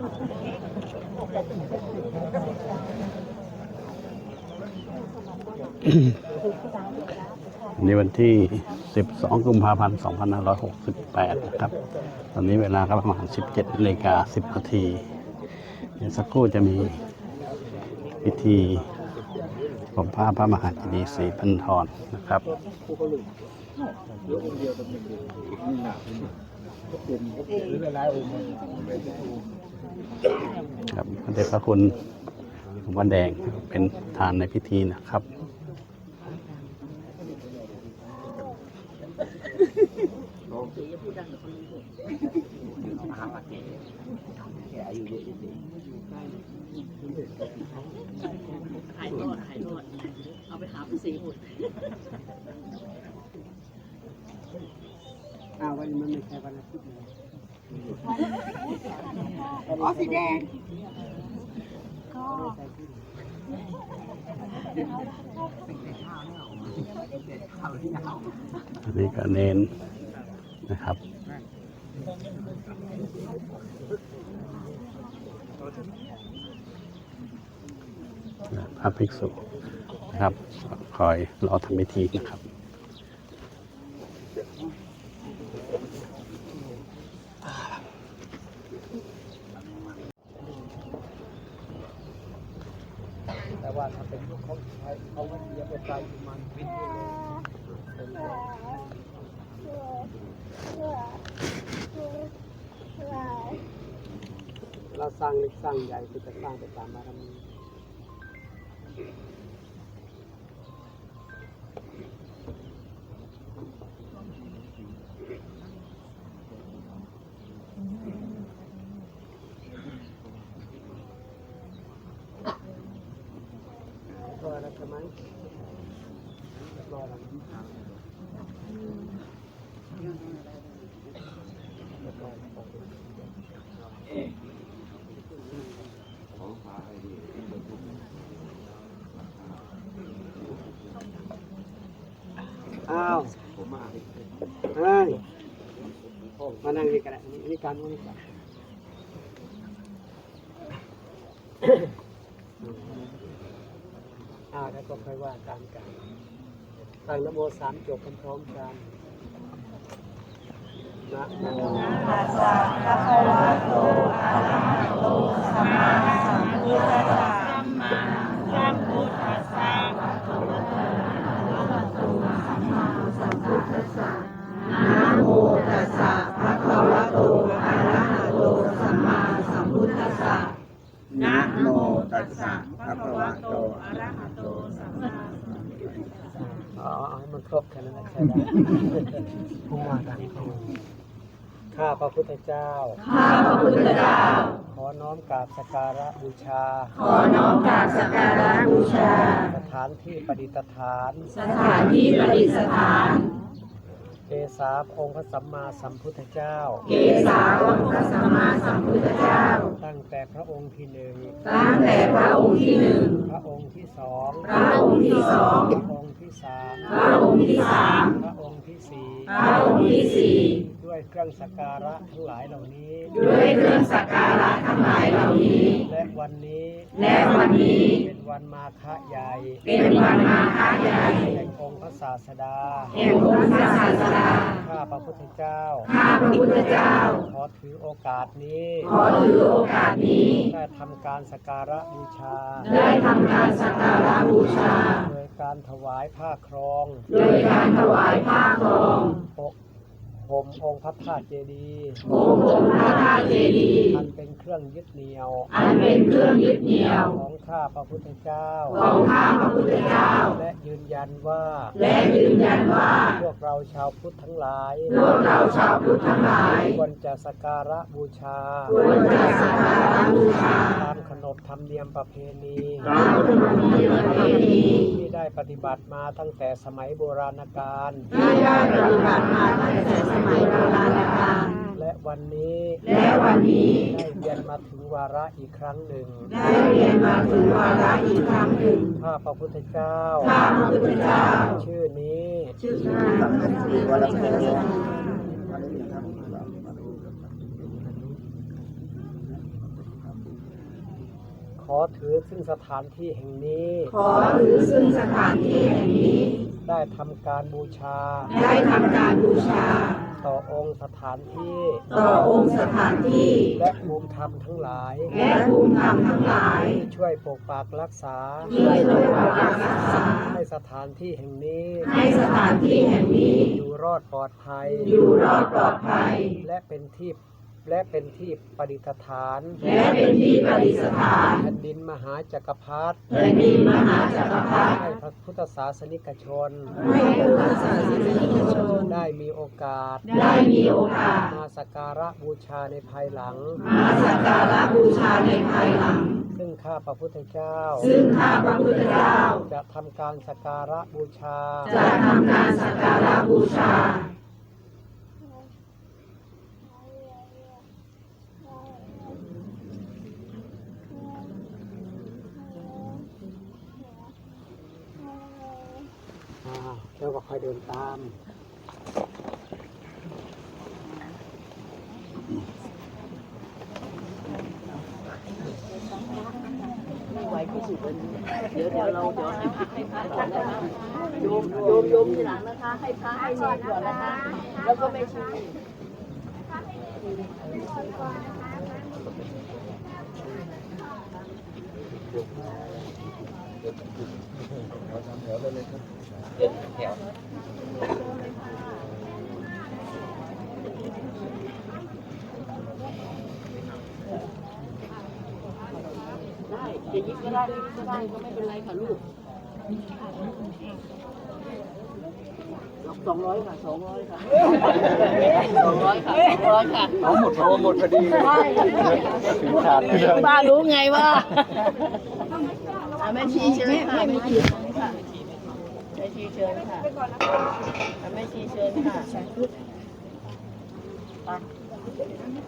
วันนี้วันที่ 12 กุมภาพันธ์ 2568 นะครับ ตอนนี้เวลาก็ประมาณ 17นาฬิกา10นาทีเดี๋ยวสักครู่จะมีพิธีผมผ้าพระมหาเจดีย์สีพันธรนะครับ ครับพระเดชพระคุณหลวงพ่อแดงเป็นทานในพิธีนะครับถ่ายทอดถ่ายทอดเอาไปหาภาษีหมดอ้าววันนี้มันไม่ใช่วันอาทิตย์เลย อ๋อสีแดงอันนี้ก็เน้นนะครับพระภิกษุนะครับ คอยรอทำพิธีนะครับ แต่ว่าถ้าเป็นเขาใช้เขาไม่เยียบไปไกลประมาณวิทย์เลยเราสร้างเล็กสร้างใหญ่ก็จะสร้างไปตามบารมี รอแล้วใช่ไหมรอแล้วอ้าวเฮ้ยมานั่งนี่กันแหละนี่การนี่กันอ่าแล้วก็ค่อยว่าตามกันฟังนโมสามจบพร้อมๆกันนะโม นะโมตัสสะภะคะวะโตอะระหะโตสัมมาสัมพุทธัสสะอ๋อเอาให้มันครบแค่นั้นนะใช่ได้ผู้ว่ากันข้าพระพุทธเจ้า ข้าพระพุทธเจ้า ขอน้อมกราบสักการะบูชา ขอน้อมกราบสักการะบูชา สถานที่ประดิษฐาน สถานที่ประดิษฐาน เกษาองค์พระสัมมาสัมพุทธเจ้า เกษาองค์พระสัมมาสัมพุทธเจ้า ตั้งแต่พระองค์ที่หนึ่งตั้งแต่พระองค์ที่หนึ่งพระองค์ที่สองพระองค์ที่สองพระองค์ที่สามพระองค์ที่สามพระองค์ที่สี่พระองค์ที่สี่ด้วยเครื่องสักการะทั้งหลายเหล่านี้ ด้วยเครื่องสักการะทั้งหลายเหล่านี้ และ วันนี้ และวันนี้ เป็นวันมาฆะใหญ่ เป็นวันมาฆใหญ่แห่งองค์พระศาสดาแห่งองค์พระศาสดาข้าพระพุทธเจ้าข้าพระพุทธเจ้า ขอถือโอกาสนี้ ขอถือโอกาสนี้ ได้ทำการสักการะบูชา ได้ทำการสักการะบูชา โดยการถวายผ้าครอง โดยการถวายผ้าครองปก ผมองค์พระธาตุเจดีย์โองค์องค์พระธาตุเจดีย์อันเป็นเครื่องยึดเหนี่ยว อันเป็นเครื่องยึดเหนี่ยว ของข้าพระพุทธเจ้า ของข้าพระพุทธเจ้า และยืนยันว่า และยืนยันว่า พวกเราชาวพุทธทั้งหลาย พวกเราชาวพุทธทั้งหลาย ควรจะสักการะบูชา ควรจะสักการะบูชาตามขน บธรรมเนียมประเพณีตามขนบธรรมเนียมประเพณีที่ได้ปฏิบัติมาตั้งแต่สมัยโบราณกาลที่ได้ปฏิบัติมาตั้งแต่สมัยโบราณกาลและวันนี้ และวันนี้ได้เวียนมาถึงวาระอีกครั้งหนึ่ง ได้เรียนมาถึงวาระอีกครั้งหนึ่งข้าพระพุทธเจ้าข้าพระพุทธเจ้า ชื่อนี้ ชื่อพระสัมมาสัมพุทธเจ้า ข อถือซึ่งสถานที่แห่งนี้ ขอถือซึ่งสถานที่แห่งนี้ ได้ทำการบูชา ได้ทำการบูชา ต่อองค์สถานที่ ต่อองค์สถานที่ และภูมิธรรมทั้งหลาย และภูมิธรรมทั้งหลายที่ช่วยปกปักรักษา ช่วยปกปักรักษา ให้สถานที่แห่งนี้ ให้สถานที่แห่งนี้ อยู่รอดปลอดภัย อยู่รอดปลอดภัย และเป็นที่ และเป็นที่ประดิษฐาน และเป็นที่ประดิษฐานแผ่นดินมหาจักรพรรดิแผ่นดินมหาจักรพรรดิให้พระพุทธศาสนิกชนให้พุทธศาสนิกชน ได้มีโอกาส ได้มีโอกาส มาสักการะบูชาในภายหลัง มาสักการะบูชาในภายหลัง ซึ่งข้าพระพุทธเจ้า ซึ่งข้าพระพุทธเจ้า จะทำการสักการะบูชา จะทำการสักการะบูชาอ่าแล้วก็ค่อย เดินตามไม่ไหวที่สุดเลยเดี๋ยวเดี๋ยวเราเดี๋ยวให้พักให้พักก่อนนะคะโยมโยมโยมทีหลังนะคะ ให้พักให้เนรก่อนนะคะ แล้วก็ไม่ชีได้ จะยิบก็ได้ไม่ยิบก็ได้ก็ไม่เป็นไรค่ะลูกสองร้อยค่ะสองร้อยค่ะสองร้อยค่ะสองร้อยค่ะเอาหมดเอาหมดพอดีป้ารู้ไงว่าอะแม่ชีเชิญค่ะแม่ชีเชิญค่ะแม่ชีเชิญค่ะอะแม่ชีเชิญค่ะ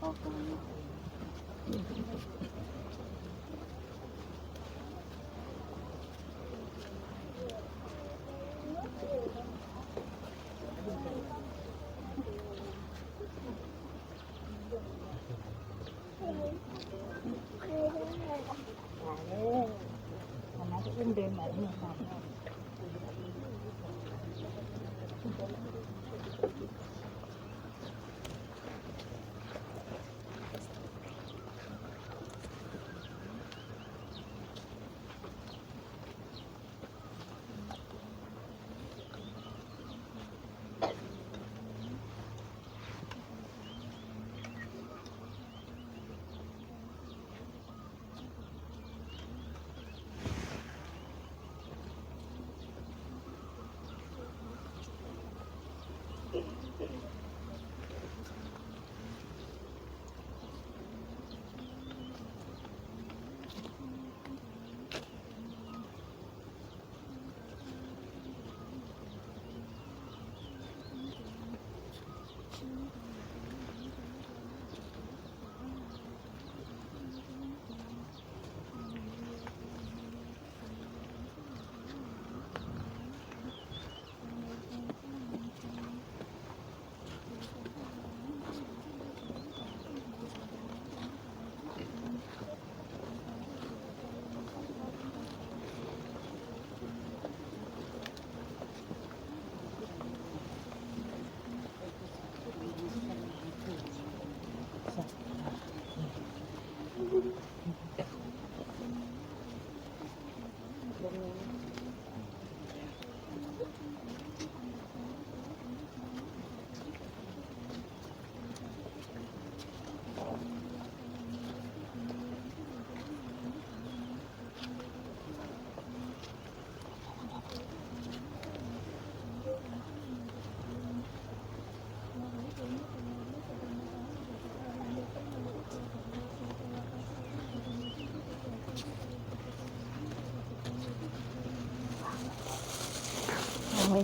ข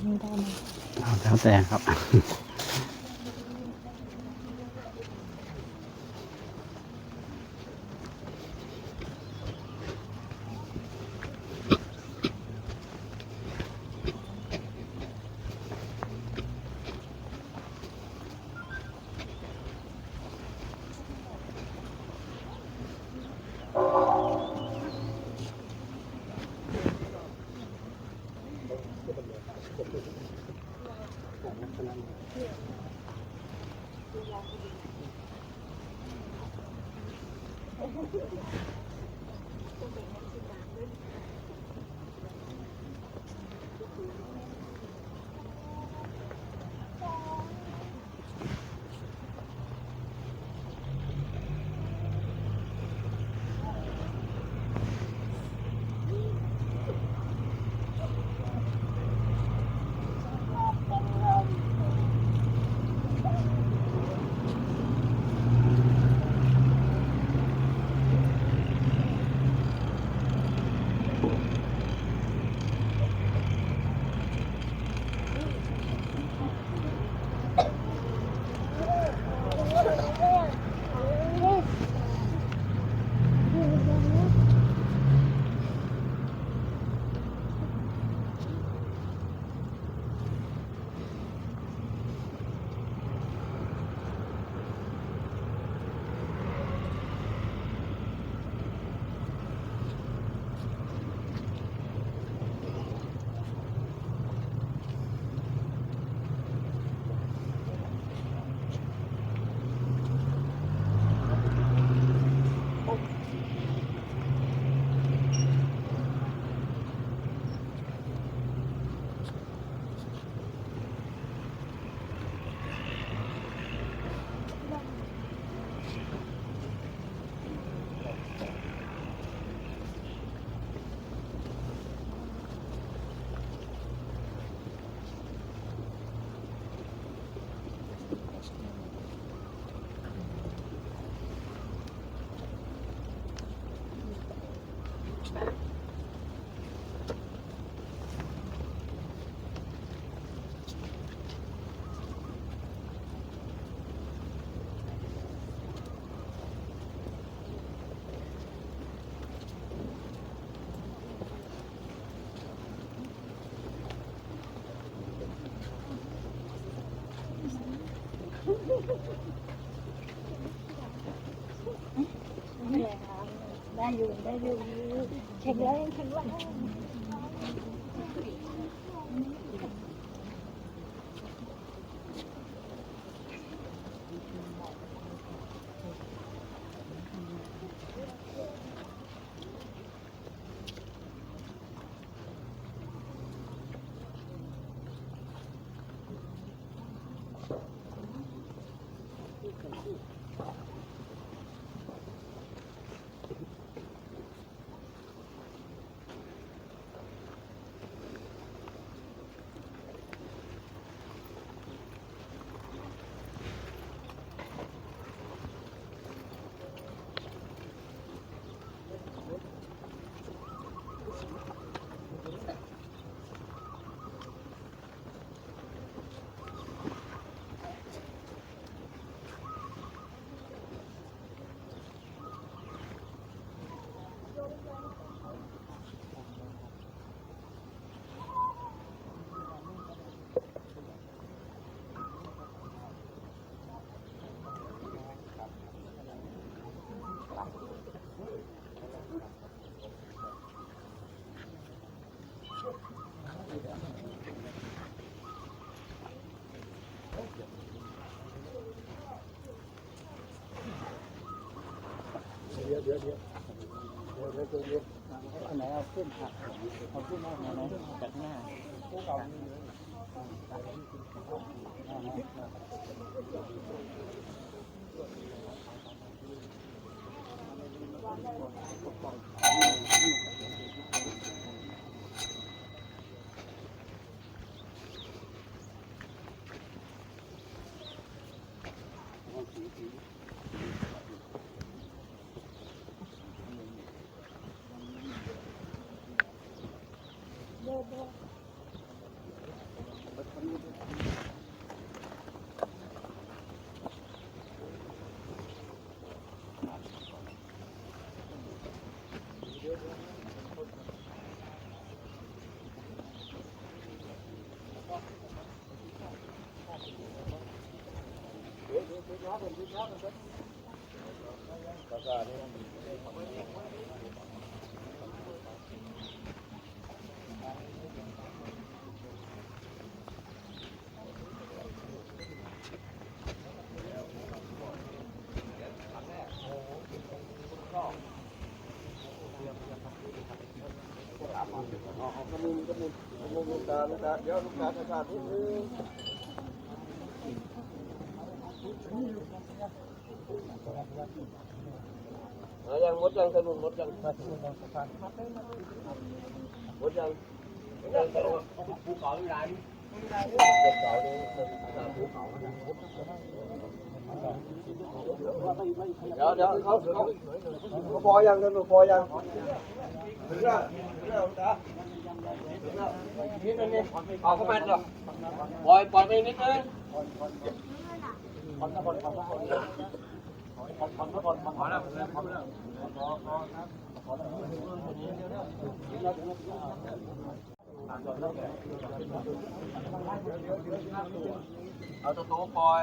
นี่ได้ไหม แล้วแต่ครับ อยู่ได้อยู่แข็งแรงแข็งแรง อันไหนเอาขึ้นค่ะเอาขึ้นมาหนจากหน้าเยังมดยังสนุนมดยังมดยังภูเขาอยู่ไหนภูเขาเนี่ยภูเขาเดี๋ยวเดี๋ยวเขาเขาเขาพอยังสนุนพอยังถึงแล้วถึงแล้วจ้า นิดนึงนี่เอาเข้ามาเถอะปล่อยปล่อยไปนิดนึงเอาตัวโตปล่อย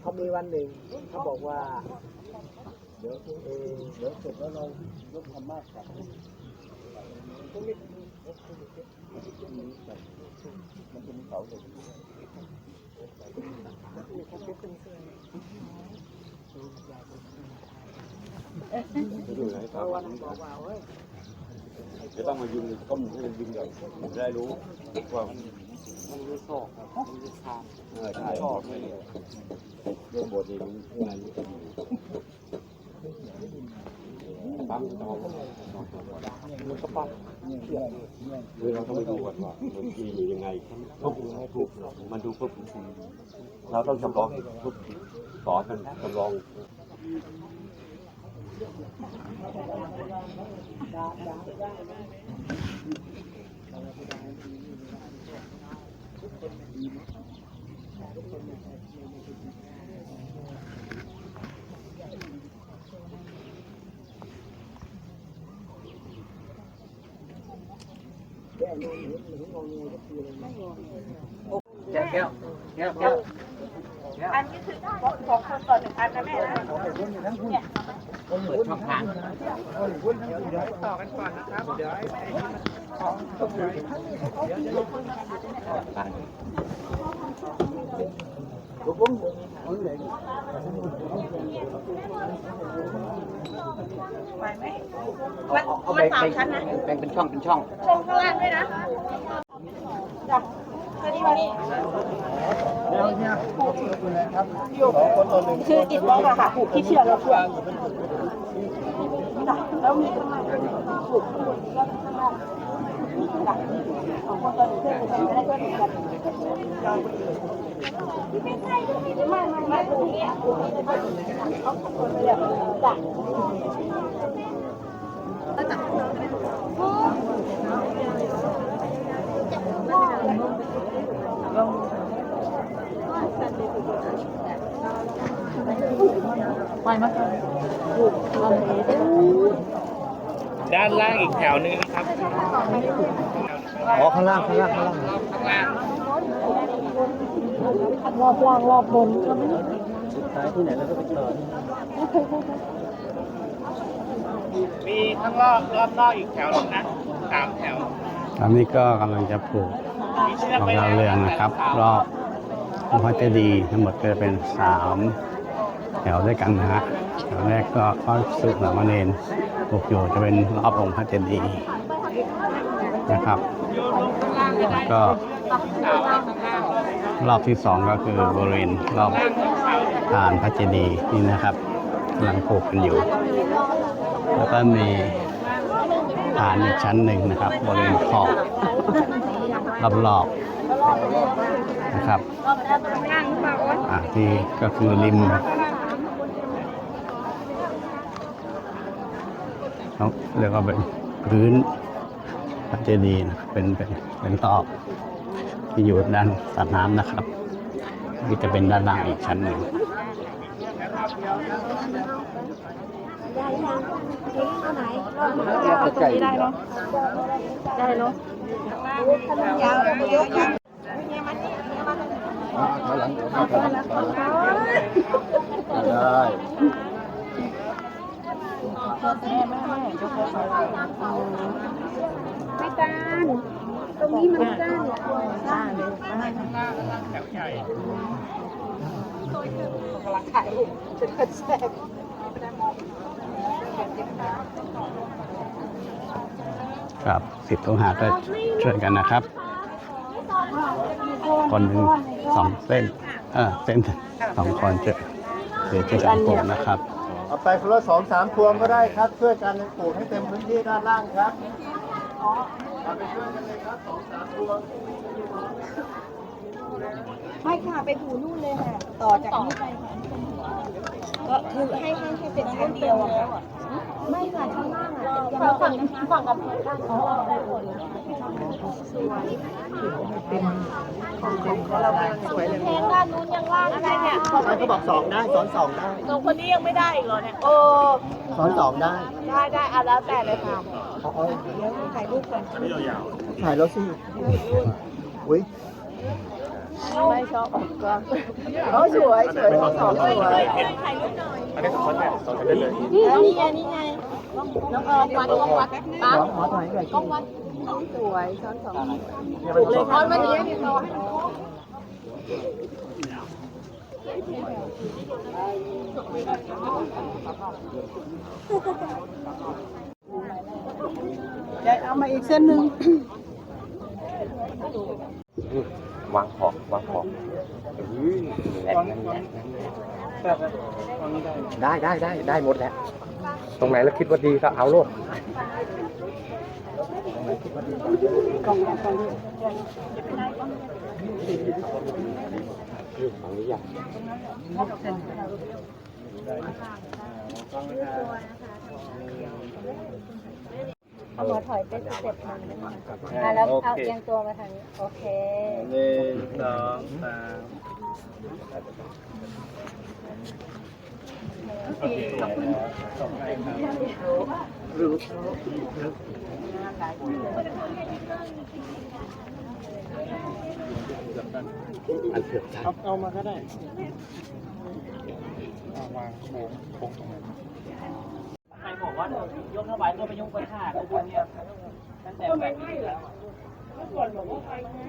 เขามีวันหนึ่งเขาบอกว่า เดี๋ยวเออเดี๋ยวเสร็จแล้วเรายกธรรมะกลับมันจะมีเขาเลยจะต้องมายิงต้มให้มันยิงก่อนผมจะได้รู้ว่า มันมีโซ่ครับมันมีชามเออใช่เรื่องบทนี้มันงานนี้ก็ดีปั๊มต้องมันก็ปั๊บคือเราต้องไปดูก่อนว่ามันมีอยังไงปุ๊บปุ๊บมันดูปุ๊บเราต้องจำลองปุ๊บสอนมันจำลอง แก้วแก้วแก้วแก้วอันนี้คือสองคนต่อหนึ่งอันนะแม่นะเปิดช่องทาง ไหวไหมมันมันสามชั้นนะ แบ่งเป็นช่องเป็นช่อง ชงข้างล่างด้วยนะจ้ะแค่นี้มานี่เดี๋ยวเนี่ยครับคืออิดบล็อกอะค่ะผูกที่เชือกแล้วเชือกแล้วมีข้างล่างผูกแล้วข้างล่าง ได้เพื่อนเหมือนกันไม่ไม่ไม่ตรงนี้ตรงนี้เอาคนไปเลยด้านล่างอีกแถวหนึงนะครับ อ๋อข้างล่างข้างล่างข้างล่างข้างล่างรอบล่างรอบบนสุดท้ายที่ไหนเราก็ไปต่อมีข้งรอบรอบนอกอีกแถวหนึงนะสามแถวตอนนี้ก็กำลังจะผูกของดาวเรืองนะครับ รอบองค์พระเจดีย์ทั้งหมดก็จะเป็นสามแถวด้วยกันนะฮะแถวแรกก็พระสุสามเณรปลูกอยู่จะเป็นรอบองค์พระเจดีย์นะครับ ก็รอบที่สองก็คือบริเวณรอบฐานพระเจดีย์นี่นะครับำลังปลูกกันอยู่ แล้วก็มีฐานอีกชั้นหนึ่งนะครับ บริเวณขอบรอบๆนะครับที่ก็คือริมเรียกว่าเป็นพื้น เจดีย์นะเป็นเป็นเป็นรอบที่อยู่ด้านสัดน้ำนะครับที่จะเป็นด้านล่างอีกชั้นหนึ่งเอาตรงนี้ได้เนาะได้เนาะยาวเยอะจังได้ไม่ ตานตรงนี้มันสั้นสั้นเลยแถวใหญ่กำลังถ่ายรูปจะกระแทกครับสิบต้องหาก็ช่วยกันนะครับคนหนึ่งสองเส้นเออเส้นสองคนจะเดี๋ยวจะกันปลูกนะครับ เอาไปคนละสองสามพวงก็ได้ครับ ช่วยกันปลูกให้เต็มพื้นที่ด้านล่างครับเอา ไม่ค่ะไปถูนู่นเลยค่ะ ต่อจากนี้ไปค่ะก็คือให้ให้ให้เป็นชั้นเดียวอะค่ะ ไม่ค่ะชั้นล่างอะยังฝั่งฝั่งกับพื้นด้านอ๋อสวยเป็นของเรากำลังสวยเลยแทงด้านนู้นยังว่างอะไรเนี่ยมันก็บอกสองได้สอนสองได้สองคนนี้ยังไม่ได้อีกเหรอเนี่ยโอ้สอนสองได้ ได้ได้เอาแล้วแต่เลยค่ะเอาเอาถ่ายรูปก่อนถ่ายแล้วสิอุ้ย ไม่ชอบออกกล้องโอ้สวยสวยทั้งสองสวยอันนี้สอนแบบสอนกันได้เลยนี่นี่ไงนี่ไงน้องออมวัดกล้องวัดปั๊บขอถ่ายหน่อยกล้องวัดสวยช้อนสองถูกเลยค่ะวันนี้เดี๋ยวเอามาอีกเส้นหนึ่ง วางของวางของแหละนั่นแหละได้ได้ได้ได้หมดแล้วตรงไหนแล้วคิดว่าดีก็เอาโลดฝั่งนี้อยาก เอาหัวถอยไปสเต็ปทางได้ไหมอะแล้วเอาเอียงตัวมาทางนี้โอเคหนึ่งสองสามอันเผือกเอาเอามาก็ได้เอาวางโค้งโค้งตรงนั้นใคร บอกว่าโยกถวายก็ไปยกไปฆ่าตัวเนี่ยตั้งแต่แบบนี้แล้วก่อนบอกว่าไปไง